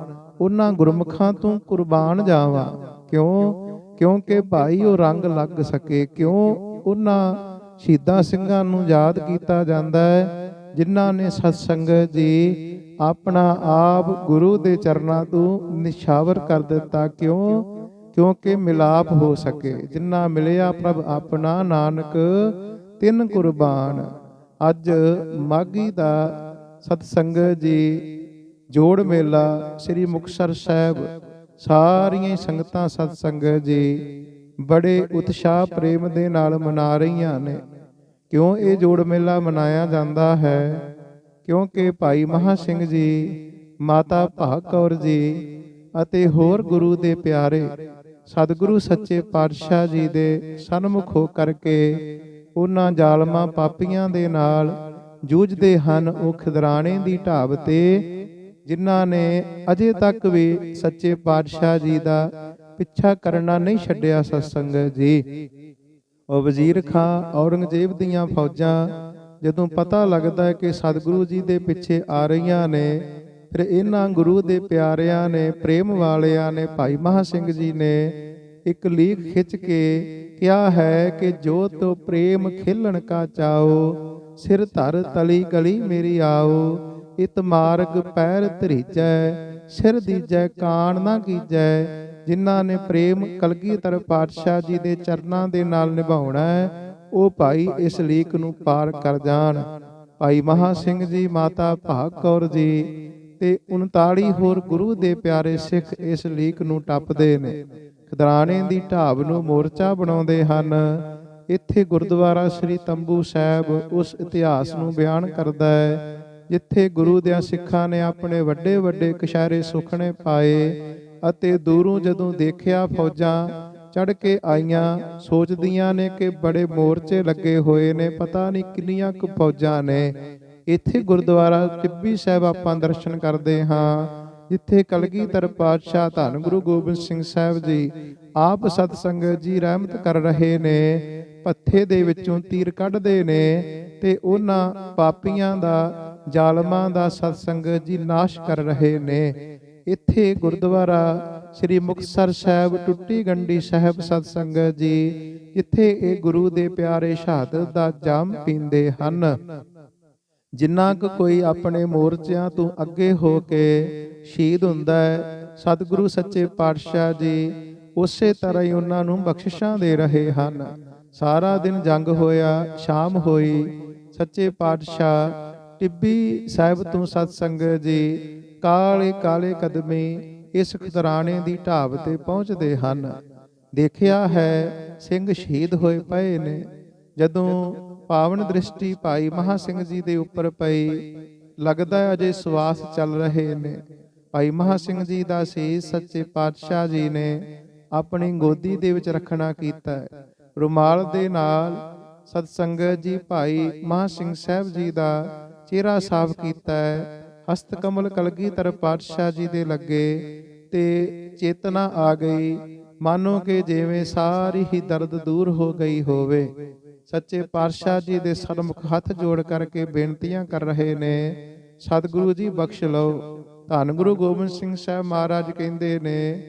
S1: ਉਹਨਾਂ ਗੁਰਮੁਖਾਂ ਤੋਂ ਕੁਰਬਾਨ ਜਾਵਾਂ। ਕਿਉਂ? ਕਿਉਂਕਿ ਭਾਈ ਉਹ ਰੰਗ ਲੱਗ ਸਕੇ। ਕਿਉਂ? ਉਹਨਾਂ ਸ਼ਹੀਦਾਂ ਸਿੰਘਾਂ ਨੂੰ ਯਾਦ ਕੀਤਾ ਜਾਂਦਾ ਹੈ, ਜਿਨ੍ਹਾਂ ਨੇ ਸਤ ਸੰਗਤ ਜੀ ਆਪਣਾ ਆਪ ਗੁਰੂ ਦੇ ਚਰਨਾਂ ਤੋਂ ਨਿਸ਼ਾਵਰ ਕਰ ਦਿੱਤਾ। ਕਿਉਂ? ਕਿਉਂਕਿ ਮਿਲਾਪ ਹੋ ਸਕੇ। ਜਿੰਨਾ ਮਿਲਿਆ ਪ੍ਰਭ ਆਪਣਾ ਨਾਨਕ, ਤਿੰਨ ਕੁਰਬਾਨ। ਅੱਜ ਮਾਗੀ ਦਾ ਸਤਸੰਗ ਜੀ, ਜੋੜ ਮੇਲਾ, ਸ੍ਰੀ ਮੁਕਤਸਰ ਸਾਹਿਬ, ਸਾਰੀਆਂ ਸੰਗਤਾਂ ਸਤਸੰਗ ਜੀ, ਬੜੇ ਉਤਸ਼ਾਹ ਪ੍ਰੇਮ ਦੇ ਨਾਲ ਮਨਾ ਰਹੀਆਂ ਨੇ। ਕਿਉਂ ਇਹ ਜੋੜ ਮੇਲਾ ਮਨਾਇਆ ਜਾਂਦਾ ਹੈ? ਕਿਉਂਕਿ ਭਾਈ ਮਹਾ ਸਿੰਘ ਜੀ, ਮਾਤਾ ਭਾਗ ਕੌਰ ਜੀ ਅਤੇ ਹੋਰ ਗੁਰੂ ਦੇ ਪਿਆਰੇ ਸਤਿਗੁਰੂ ਸੱਚੇ ਪਾਤਸ਼ਾਹ ਜੀ ਦੇ ਸਨਮੁਖ ਹੋ ਕਰਕੇ ਉਹਨਾਂ ਜ਼ਾਲਮਾਂ ਪਾਪੀਆਂ ਦੇ ਨਾਲ ਜੂਝਦੇ ਹਨ ਉਹ ਖਿਦਰਾਣੇ ਦੀ ਢਾਬ ਤੇ, ਜਿਨ੍ਹਾਂ ਨੇ ਅਜੇ ਤੱਕ ਵੀ ਸੱਚੇ ਪਾਤਸ਼ਾਹ ਜੀ ਦਾ ਪਿੱਛਾ ਕਰਨਾ ਨਹੀਂ ਛੱਡਿਆ ਸਤਸੰਗ ਜੀ। ਉਹ ਵਜ਼ੀਰ ਖਾਂ ਔਰੰਗਜ਼ੇਬ ਦੀਆਂ ਫੌਜਾਂ, ਜਦੋਂ ਪਤਾ ਲੱਗਦਾ ਹੈ ਕਿ ਸਤਿਗੁਰੂ ਜੀ ਦੇ ਪਿੱਛੇ ਆ ਰਹੀਆਂ ਨੇ ਫਿਰ ਇਹਨਾਂ ਗੁਰੂ ਦੇ ਪਿਆਰਿਆਂ ਨੇ, ਪ੍ਰੇਮ ਵਾਲਿਆਂ ਨੇ, ਭਾਈ ਮਹਾ ਸਿੰਘ ਜੀ ਨੇ ਇੱਕ ਲੀਕ ਖਿੱਚ ਕੇ ਕਿਹਾ ਹੈ ਕਿ ਜੋ ਤੋ ਪ੍ਰੇਮ ਖੇਲਣ ਕਾ ਚਾਓ ਸਿਰ ਧਰ ਤਲੀ ਗਲੀ ਮੇਰੀ ਆਓ, ਇਤ ਮਾਰਗ ਪੈਰ ਧਰੀਜੈ, ਸਿਰ ਦੀਜੈ ਕਾਣ ਨਾ ਕੀਜੈ, ਜਿਨ੍ਹਾਂ ਨੇ ਪ੍ਰੇਮ ਕਲਗੀਧਰ ਪਾਤਸ਼ਾਹ ਜੀ ਦੇ ਚਰਨਾਂ ਦੇ ਨਾਲ ਨਿਭਾਉਣਾ ਹੈ, ਉਹ ਭਾਈ ਇਸ ਲੀਕ ਨੂੰ ਪਾਰ ਕਰ ਜਾਣ। ਭਾਈ ਮਹਾ ਸਿੰਘ ਜੀ, ਮਾਤਾ ਭਾਗ ਕੌਰ ਜੀ ਤੇ 39 ਹੋਰ ਗੁਰੂ ਦੇ ਪਿਆਰੇ ਸਿੱਖ ਇਸ ਲੀਕ ਨੂੰ ਟੱਪਦੇ ਨੇ। ਖਦਰਾਣੇ ਦੀ ਢਾਬ ਨੂੰ ਮੋਰਚਾ ਬਣਾਉਂਦੇ ਹਨ। ਇੱਥੇ ਗੁਰਦੁਆਰਾ ਸ੍ਰੀ ਤੰਬੂ ਸਾਹਿਬ ਉਸ ਇਤਿਹਾਸ ਨੂੰ ਬਿਆਨ ਕਰਦਾ ਹੈ, ਜਿੱਥੇ ਗੁਰੂ ਦਿਆਂ ਸਿੱਖਾਂ ਨੇ ਆਪਣੇ ਵੱਡੇ ਵੱਡੇ ਕਸ਼ਹਿਰੇ ਸੁਖਣੇ ਪਾਏ ਅਤੇ ਦੂਰੋਂ ਜਦੋਂ ਦੇਖਿਆ ਫੌਜਾਂ ਚੜ ਕੇ ਆਈਆਂ, ਸੋਚਦੀਆਂ ਨੇ ਕਿ ਬੜੇ ਮੋਰਚੇ ਲੱਗੇ ਹੋਏ ਨੇ, ਪਤਾ ਨਹੀਂ ਕਿੰਨੀਆਂ ਕੁ ਫੌਜਾਂ ਨੇ। ਇੱਥੇ ਗੁਰਦੁਆਰਾ ਟਿੱਬੀ ਸਾਹਿਬ ਆਪਾਂ ਦਰਸ਼ਨ ਕਰਦੇ ਹਾਂ। ਜਿੱਥੇ ਕਲਗੀਧਰ ਪਾਤਸ਼ਾਹ ਧੰਨ ਗੁਰੂ ਗੋਬਿੰਦ ਸਿੰਘ ਸਾਹਿਬ ਜੀ ਆਪ ਸਤ ਸੰਗਤ ਜੀ ਰਹਿਮਤ ਕਰ ਰਹੇ ਨੇ ਪੱਥੇ ਦੇ ਵਿੱਚੋਂ ਤੀਰ ਕੱਢਦੇ ਨੇ ਤੇ ਉਹਨਾਂ ਪਾਪੀਆਂ ਦਾ ਜ਼ਾਲਮਾਂ ਦਾ ਸਤ ਸੰਗਤ ਜੀ ਨਾਸ਼ ਕਰ ਰਹੇ ਨੇ। ਇੱਥੇ ਗੁਰਦੁਆਰਾ ਸ੍ਰੀ ਮੁਕਤਸਰ ਸਾਹਿਬ ਟੁੱਟੀ ਗੰਡੀ ਸਾਹਿਬ ਸਤ ਸੰਗਤ ਜੀ ਜਿੱਥੇ ਇਹ ਗੁਰੂ ਦੇ ਪਿਆਰੇ ਸ਼ਹਾਦਤ ਦਾ ਜਾਮ ਪੀਂਦੇ ਹਨ। ਜਿੰਨਾ ਕੁ ਕੋਈ ਆਪਣੇ ਮੋਰਚਿਆਂ ਤੋਂ ਅੱਗੇ ਹੋ ਕੇ ਸ਼ਹੀਦ ਹੁੰਦਾ ਹੈ ਸਤਿਗੁਰੂ ਸੱਚੇ ਪਾਤਸ਼ਾਹ ਜੀ ਉਸੇ ਤਰ੍ਹਾਂ ਹੀ ਉਹਨਾਂ ਨੂੰ ਬਖਸ਼ਿਸ਼ਾਂ ਦੇ ਰਹੇ ਹਨ। ਸਾਰਾ ਦਿਨ ਜੰਗ ਹੋਇਆ ਸ਼ਾਮ ਹੋਈ ਸੱਚੇ ਪਾਤਸ਼ਾਹ ਟਿੱਬੀ ਸਾਹਿਬ ਤੋਂ ਸਤ ਸੰਗਤ ਜੀ ਕਾਲੇ ਕਾਲੇ ਕਦਮੇ ਇਸ ਖਤਰਾਣੇ ਦੀ ਢਾਬ ਤੇ ਪਹੁੰਚਦੇ ਹਨ। ਦੇਖਿਆ ਹੈ ਸਿੰਘ ਸ਼ਹੀਦ ਹੋਏ ਪਏ ਨੇ। ਜਦੋਂ ਪਾਵਨ ਦ੍ਰਿਸ਼ਟੀ ਭਾਈ ਮਹਾ ਸਿੰਘ ਜੀ ਦੇ ਉੱਪਰ ਪਈ। ਲੱਗਦਾ ਹੈ ਅਜੇ ਸਵਾਸ ਚੱਲ ਰਹੇ ਨੇ। ਭਾਈ ਮਹਾ ਸਿੰਘ ਜੀ ਦਾ ਸੀ ਸੱਚੇ ਪਾਤਸ਼ਾਹ ਜੀ ਨੇ ਆਪਣੀ ਗੋਦੀ ਦੇ ਵਿੱਚ ਰੱਖਣਾ ਕੀਤਾ ਹੈ। ਰੁਮਾਲ ਦੇ ਨਾਲ ਸਤ ਜੀ ਭਾਈ ਮਹਾ ਸਿੰਘ ਸਾਹਿਬ ਜੀ ਦਾ ਚਿਹਰਾ ਸਾਫ਼ ਕੀਤਾ ਹੈ। ਹਸਤ ਕਮਲ ਕਲਗੀਧਰ ਪਾਤਸ਼ਾਹ ਜੀ ਦੇ ਲੱਗੇ ਤੇ ਚੇਤਨਾ ਆ ਗਈ। ਮਾਨੋ ਕਿ ਜਿਵੇਂ ਸਾਰੀ ਹੀ ਦਰਦ ਦੂਰ ਹੋ ਗਈ ਹੋਵੇ। ਸੱਚੇ ਪਾਤਸ਼ਾਹ ਜੀ ਦੇ ਸਰਮੁਖ ਹੱਥ ਜੋੜ ਕਰਕੇ ਬੇਨਤੀਆਂ ਕਰ ਰਹੇ ਨੇ। ਸਤਿਗੁਰੂ ਜੀ ਬਖਸ਼ ਲਓ। ਧੰਨ ਗੁਰੂ ਗੋਬਿੰਦ ਸਿੰਘ ਸਾਹਿਬ ਮਹਾਰਾਜ ਕਹਿੰਦੇ ਨੇ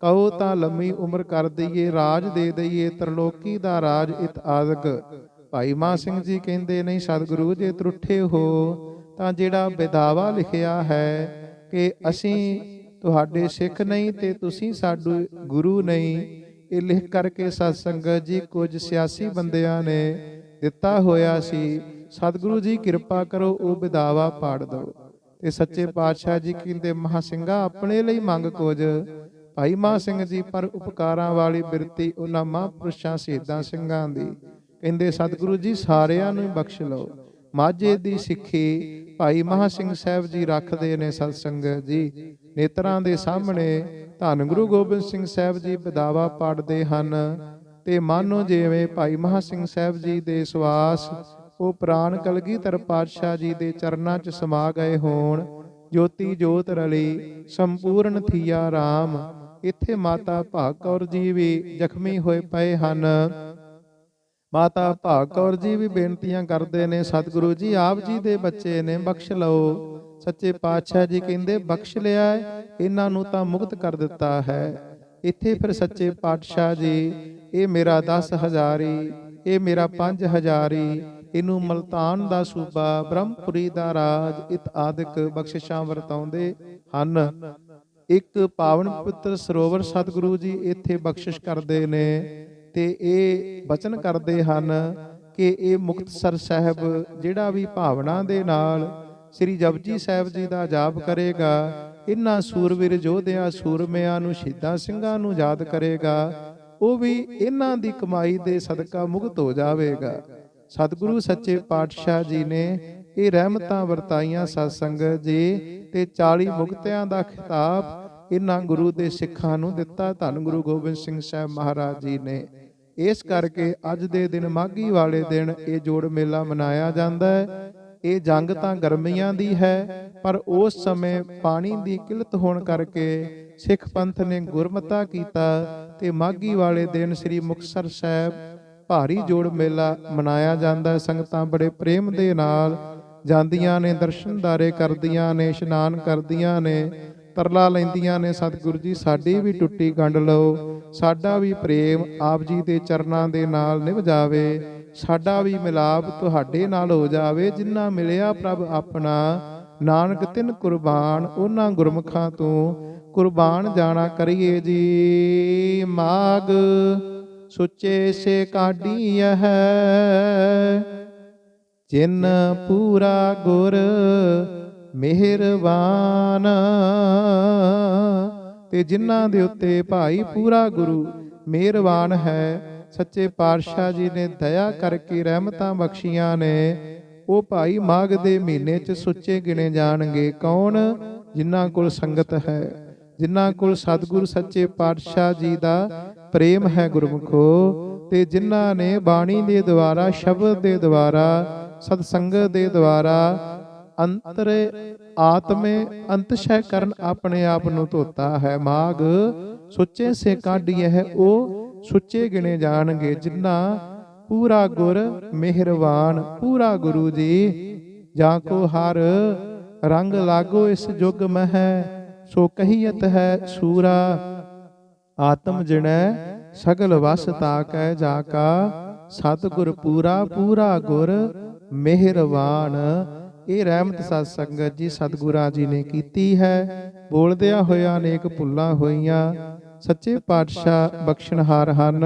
S1: ਕਹੋ ਤਾਂ ਲੰਮੀ ਉਮਰ ਕਰ ਦਈਏ ਰਾਜ ਦੇ ਦਈਏ ਤਰਲੋਕੀ ਦਾ ਰਾਜ ਇਤ ਆਦਿਕ। ਭਾਈ ਮਾ ਸਿੰਘ ਜੀ ਕਹਿੰਦੇ ਨਹੀਂ ਸਤਿਗੁਰੂ ਜੇ ਤਰੁੱਠੇ ਹੋ ਤਾਂ ਜਿਹੜਾ ਵਿਦਾਵਾ ਲਿਖਿਆ ਹੈ ਕਿ ਅਸੀਂ ਤੁਹਾਡੇ ਸਿੱਖ ਨਹੀਂ ਤੇ ਤੁਸੀਂ ਸਾਡੇ ਗੁਰੂ ਨਹੀਂ। ਇਹ ਲਿਖ ਕਰਕੇ ਸਤ ਸੰਗਤ ਜੀ, ਕੁਝ ਸਿਆਸੀ ਬੰਦਿਆਂ ਨੇ ਦਿੱਤਾ ਹੋਇਆ ਸੀ। ਸਤਿਗੁਰੂ ਜੀ, ਕਿਰਪਾ ਕਰੋ, ਉਹ ਵਿਦਾਵਾ ਪਾੜ ਦਿਓ। ਤੇ ਸੱਚੇ ਪਾਤਸ਼ਾਹ ਜੀ ਕਹਿੰਦੇ, ਮਹਾ ਸਿੰਘਾ, ਆਪਣੇ ਲਈ ਮੰਗ ਕੁਝ। ਭਾਈ ਮਹਾ ਸਿੰਘ ਜੀ, ਪਰ ਉਪਕਾਰਾਂ ਵਾਲੀ ਬਿਰਤੀ ਉਹਨਾਂ ਮਹਾਂਪੁਰਸ਼ਾਂ ਸ਼ਹੀਦਾਂ ਸਿੰਘਾਂ ਦੀ। ਕਹਿੰਦੇ, ਸਤਿਗੁਰੂ ਜੀ, ਸਾਰਿਆਂ ਨੂੰ ਬਖਸ਼ ਲਓ। ਮਾਝੇ ਦੀ ਸਿੱਖੀ ਭਾਈ ਮਹਾ ਸਿੰਘ ਸਾਹਿਬ ਜੀ ਰੱਖਦੇ ਨੇ ਸਤ ਸੰਗਤ ਜੀ। ਨੇਤਰਾਂ ਦੇ ਸਾਹਮਣੇ ਧੰਨ ਗੁਰੂ ਗੋਬਿੰਦ ਸਿੰਘ ਸਾਹਿਬ ਜੀ ਬਦਾਵਾ ਪਾੜਦੇ ਹਨ। ਤੇ ਮਾਨੋ ਜਿਵੇਂ ਭਾਈ ਮਹਾ ਸਿੰਘ ਸਾਹਿਬ ਜੀ ਦੇ ਸਵਾਸ, ਉਹ ਪ੍ਰਾਨ ਕਲਗੀਧਰ ਪਾਤਸ਼ਾਹ ਜੀ ਦੇ ਚਰਨਾਂ 'ਚ ਸਮਾ ਗਏ ਹੋਣ। ਜੋਤੀ ਜੋਤ ਰਲੀ, ਸੰਪੂਰਨ ਥੀਆ RAM ਇੱਥੇ ਮਾਤਾ ਭਾਗ ਕੌਰ ਜੀ ਵੀ ਜ਼ਖਮੀ ਹੋਏ ਪਏ ਹਨ। ਮਾਤਾ ਭਾਗ ਕੌਰ ਜੀ ਵੀ ਬੇਨਤੀਆਂ ਕਰਦੇ ਨੇ ਸਤਿਗੁਰੂ ਜੀ ਆਪ ਜੀ ਦੇ ਬੱਚੇ ਨੇ ਬਖਸ਼ ਲਓ। ਸੱਚੇ ਪਾਤਸ਼ਾਹ ਜੀ ਕਹਿੰਦੇ ਬਖਸ਼ ਲਿਆ ਇਹਨਾਂ ਨੂੰ ਤਾਂ ਮੁਕਤ ਕਰ ਦਿੱਤਾ ਹੈ। ਇੱਥੇ ਫਿਰ ਸੱਚੇ ਪਾਤਸ਼ਾਹ ਜੀ ਇਹ ਮੇਰਾ 10 ਹਜ਼ਾਰੀ ਇਹ ਮੇਰਾ 5 ਹਜ਼ਾਰੀ ਇਹਨੂੰ ਮਲਤਾਨ ਦਾ ਸੂਬਾ ਬ੍ਰਹਮਪੁਰੀ ਦਾ ਰਾਜ ਇਤ ਆਦਿਕ ਬਖਸ਼ਿਸ਼ਾਂ ਵਰਤਾਉਂਦੇ ਹਨ। ਇੱਕ ਪਾਵਨ ਪਵਿੱਤਰ ਸਰੋਵਰ ਸਤਿਗੁਰੂ ਜੀ ਇੱਥੇ ਬਖਸ਼ਿਸ਼ ਕਰਦੇ ਨੇ। ਤੇ ਇਹ ਬਚਨ ਕਰਦੇ ਹਨ ਕਿ ਇਹ ਮੁਕਤਸਰ ਸਾਹਿਬ ਜਿਹੜਾ ਵੀ ਭਾਵਨਾ ਦੇ ਨਾਲ ਸ੍ਰੀ ਜਪਜੀ ਸਾਹਿਬ ਜੀ ਦਾ ਜਾਪ ਕਰੇਗਾ, ਇਹਨਾਂ ਸੂਰਵੀਰ ਯੋਧਿਆਂ, ਸੂਰਮਿਆਂ ਨੂੰ, ਸ਼ਹੀਦਾਂ ਸਿੰਘਾਂ ਨੂੰ ਯਾਦ ਕਰੇਗਾ, ਉਹ ਵੀ ਇਹਨਾਂ ਦੀ ਕਮਾਈ ਦੇ ਸਦਕਾ ਮੁਕਤ ਹੋ ਜਾਵੇਗਾ। ਸਤਿਗੁਰੂ ਸੱਚੇ ਪਾਤਸ਼ਾਹ ਜੀ ਨੇ ਇਹ ਰਹਿਮਤਾਂ ਵਰਤਾਈਆਂ ਸਤ ਸੰਗਤ ਜੀ ਤੇ 40 ਮੁਕਤਿਆਂ ਦਾ ਖਿਤਾਬ ਇਹਨਾਂ ਗੁਰੂ ਦੇ ਸਿੱਖਾਂ ਨੂੰ ਦਿੱਤਾ। ਧੰਨ ਗੁਰੂ ਗੋਬਿੰਦ ਸਿੰਘ ਸਾਹਿਬ ਮਹਾਰਾਜ ਜੀ ਨੇ। ਇਸ ਕਰਕੇ ਅੱਜ ਦੇ ਦਿਨ ਮਾਘੀ ਵਾਲੇ ਦਿਨ ਇਹ ਜੋੜ ਮੇਲਾ ਮਨਾਇਆ ਜਾਂਦਾ ਹੈ। ਇਹ ਜੰਗ ਤਾਂ ਗਰਮੀਆਂ ਦੀ ਹੈ, ਪਰ ਉਸ ਸਮੇਂ ਪਾਣੀ ਦੀ ਕਿਲਤ ਹੋਣ ਕਰਕੇ ਸਿੱਖ ਪੰਥ ਨੇ ਗੁਰਮਤਾ ਕੀਤਾ ਤੇ ਮਾਘੀ ਵਾਲੇ ਦਿਨ ਸ੍ਰੀ ਮੁਕਤਸਰ ਸਾਹਿਬ ਭਾਰੀ ਜੋੜ ਮੇਲਾ ਮਨਾਇਆ ਜਾਂਦਾ ਹੈ। ਸੰਗਤਾਂ ਬੜੇ ਪ੍ਰੇਮ ਦੇ ਨਾਲ ਜਾਂਦੀਆਂ ਨੇ ਦਰਸ਼ਨ ਦਰਸ਼ਨਦਾਰੇ ਕਰਦੀਆਂ ਨੇ, ਇਸ਼ਨਾਨ ਕਰਦੀਆਂ ਨੇ। ਤਰਲਾ ਲੈਂਦੀਆਂ ਨੇ। ਸਤਿਗੁਰੂ ਜੀ, ਸਾਡੀ ਵੀ ਟੁੱਟੀ ਗੰਢ ਲਓ। ਸਾਡਾ ਵੀ ਪ੍ਰੇਮ ਆਪ ਜੀ ਦੇ ਚਰਨਾਂ ਦੇ ਨਾਲ ਨਿਭ ਜਾਵੇ। ਸਾਡਾ ਵੀ ਮਿਲਾਪ ਤੁਹਾਡੇ ਨਾਲ ਹੋ ਜਾਵੇ। ਜਿੰਨਾ ਮਿਲਿਆ ਪ੍ਰਭ ਆਪਣਾ, ਨਾਨਕ ਤਿੰਨ ਕੁਰਬਾਨ ਉਹਨਾਂ ਗੁਰਮੁਖਾਂ ਤੋਂ। ਕੁਰਬਾਨ ਜਾਣਾ ਕਰੀਏ ਜੀ, ਮਾਗ ਸੁੱਚੇ ਸੇ ਕਾਢੀ ਹੈ। ਜਿਨ ਪੂਰਾ ਗੁਰ ਮਿਹਰਬਾਨ। ਤੇ ਜਿਨ੍ਹਾਂ ਦੇ ਉੱਤੇ ਭਾਈ ਪੂਰਾ ਗੁਰੂ ਮਿਹਰਬਾਨ ਹੈ, ਸੱਚੇ ਪਾਤਸ਼ਾਹ ਜੀ ਨੇ ਦਇਆ ਕਰਕੇ ਰਹਿਮਤਾਂ ਬਖਸ਼ੀਆਂ ਨੇ। ਉਹ ਭਾਈ ਮਾਘ ਦੇ ਮਹੀਨੇ 'ਚ ਸੁੱਚੇ ਗਿਣੇ ਜਾਣਗੇ ਕੌਣ? ਜਿਨ੍ਹਾਂ ਕੋਲ ਸੰਗਤ ਹੈ, ਜਿਨ੍ਹਾਂ ਕੋਲ ਸਤਿਗੁਰੂ ਸੱਚੇ ਪਾਤਸ਼ਾਹ ਜੀ ਦਾ ਪ੍ਰੇਮ ਹੈ ਗੁਰਮੁਖੋ। ਤੇ ਜਿਨ੍ਹਾਂ ਨੇ ਬਾਣੀ ਦੇ ਦੁਆਰਾ, ਸ਼ਬਦ ਦੇ ਦੁਆਰਾ ਸਤ ਸੰਗਤ ਦੇ ਦੁਆਰਾ ਅੰਤਰ ਆਤਮੇ ਅੰਤਸ਼ੈ ਕਰਨ ਆਪਣੇ ਆਪ ਨੂੰ ਧੋਤਾ ਹੈ ਮਾਗ। ਸੁੱਚੇ ਸੇ ਕਾਢੀ ਹੈ ਉਹ, ਸੁੱਚੇ ਗਿਣੇ ਜਾਣਗੇ ਜਿਨ੍ਹਾਂ ਪੂਰਾ ਗੁਰ ਮਿਹਰਬਾਨ ਪੂਰਾ ਗੁਰੂ ਜੀ। ਜਾਂ ਕੋ ਹਰ ਰੰਗ ਲਾਗੋ ਇਸ ਜੁਗ ਮਹਿ, ਸੋ ਕਹੀਤ ਹੈ ਸੂਰਾ। ਆਤਮ ਜਿਣੈ ਸਗਲ ਵਸ ਤਾਕੈ ਜਾ ਕਾ ਸਤਿਗੁਰ ਪੂਰਾ ਪੂਰਾ ਗੁਰ ਮਿਹਰਬਾਨ ਇਹ ਰਹਿਮਤ ਸਤ ਸੰਗਤ ਜੀ ਸਤਿਗੁਰਾਂ ਜੀ ਨੇ ਕੀਤੀ ਹੈ। ਬੋਲਦਿਆਂ ਹੋਇਆ ਅਨੇਕ ਭੁੱਲਾਂ ਹੋਈਆਂ। ਸੱਚੇ ਪਾਤਸ਼ਾਹ ਬਖਸ਼ਣਹਾਰ ਹਨ।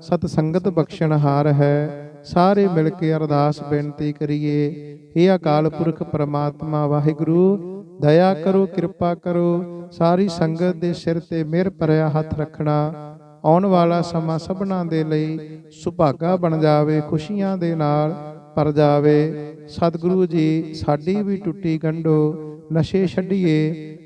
S1: ਸਤ ਸੰਗਤ ਬਖਸ਼ਣਹਾਰ ਹੈ। ਸਾਰੇ ਮਿਲ ਕੇ ਅਰਦਾਸ ਬੇਨਤੀ ਕਰੀਏ। हे ਅਕਾਲ ਪੁਰਖ ਪ੍ਰਮਾਤਮਾ, ਵਾਹਿਗੁਰੂ, ਦਇਆ ਕਰੋ, ਕਿਰਪਾ ਕਰੋ। ਸਾਰੀ ਸੰਗਤ ਦੇ ਸਿਰ ਤੇ ਮਿਹਰ ਭਰਿਆ ਹੱਥ ਰੱਖਣਾ। ਆਉਣ ਵਾਲਾ ਸਮਾਂ ਸਭਨਾਂ ਦੇ ਲਈ ਸੁਭਾਗਾ ਬਣ ਜਾਵੇ ਖੁਸ਼ੀਆਂ ਦੇ ਨਾਲ। ਪਰ ਜਾਵੇ। ਸਤਿਗੁਰੂ ਜੀ, ਸਾਡੀ ਵੀ ਟੁੱਟੀ ਗੰਢੋ, ਨਸ਼ੇ ਛੱਡੀਏ,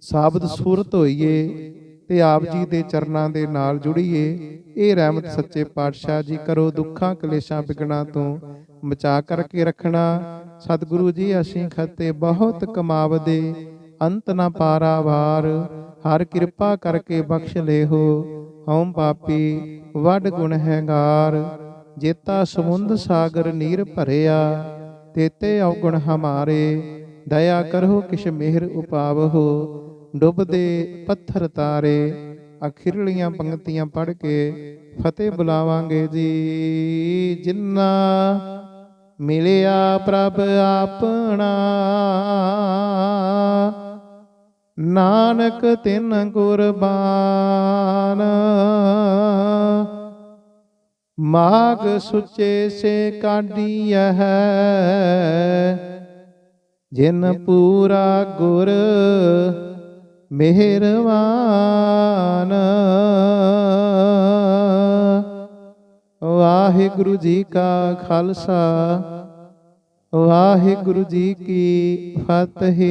S1: ਸਾਬਤ ਸੂਰਤ ਹੋਈਏ ਤੇ ਆਪ ਜੀ ਦੇ ਚਰਨਾਂ ਦੇ ਨਾਲ ਜੁੜੀਏ। ਇਹ ਰਹਿਮਤ ਸੱਚੇ ਪਾਤਸ਼ਾਹ ਜੀ, ਕਰੋ ਦੁੱਖਾਂ ਕਲੇਸ਼ਾਂ ਵਿਗਣਾ ਤੋਂ ਬਚਾ ਕਰਕੇ ਰੱਖਣਾ। ਸਤਿਗੁਰੂ ਜੀ, ਅਸੀਂ ਖੱਤੇ ਬਹੁਤ ਕਮਾਵਦੇ, ਅੰਤ ਨਾ ਪਾਰਾ ਵਾਰ। ਹਰ ਕਿਰਪਾ ਕਰਕੇ ਬਖਸ਼ ਲੇਹੋ, ਹਉਮ ਪਾਪੀ, ਵੱਡ ਗੁਣ ਹੈਗਾਰ। ਜੇਤਾ ਸਮੁੰਦ ਸਾਗਰ ਨੀਰ ਭਰਿਆ, ਤੇਤੇ ਔਗੁਣ ਹਮਾਰੇ, ਦਇਆ ਕਰੋ ਕਿਛ ਮਿਹਰ ਉਪਾਵਹੋ, ਡੁੱਬਦੇ ਪੱਥਰ ਤਾਰੇ, ਅਖਿਰਲੀਆਂ ਪੰਕਤੀਆਂ ਪੜ੍ਹ ਕੇ ਫਤਿਹ ਬੁਲਾਵਾਂਗੇ ਜੀ। ਜਿੰਨਾ ਮਿਲਿਆ ਪ੍ਰਭ ਆਪਣਾ, ਨਾਨਕ ਤਿਨ ਕੁਰਬਾਨ ਮਾਗ ਸੁਚੇ ਸੇ ਕਾਢੀਐ ਜਿਨ ਪੂਰਾ ਗੁਰ ਮਿਹਰਵਾਨ। ਵਾਹਿਗੁਰੂ ਜੀ ਕਾ ਖਾਲਸਾ, ਵਾਹਿਗੁਰੂ ਜੀ ਕੀ ਫਤਿਹ।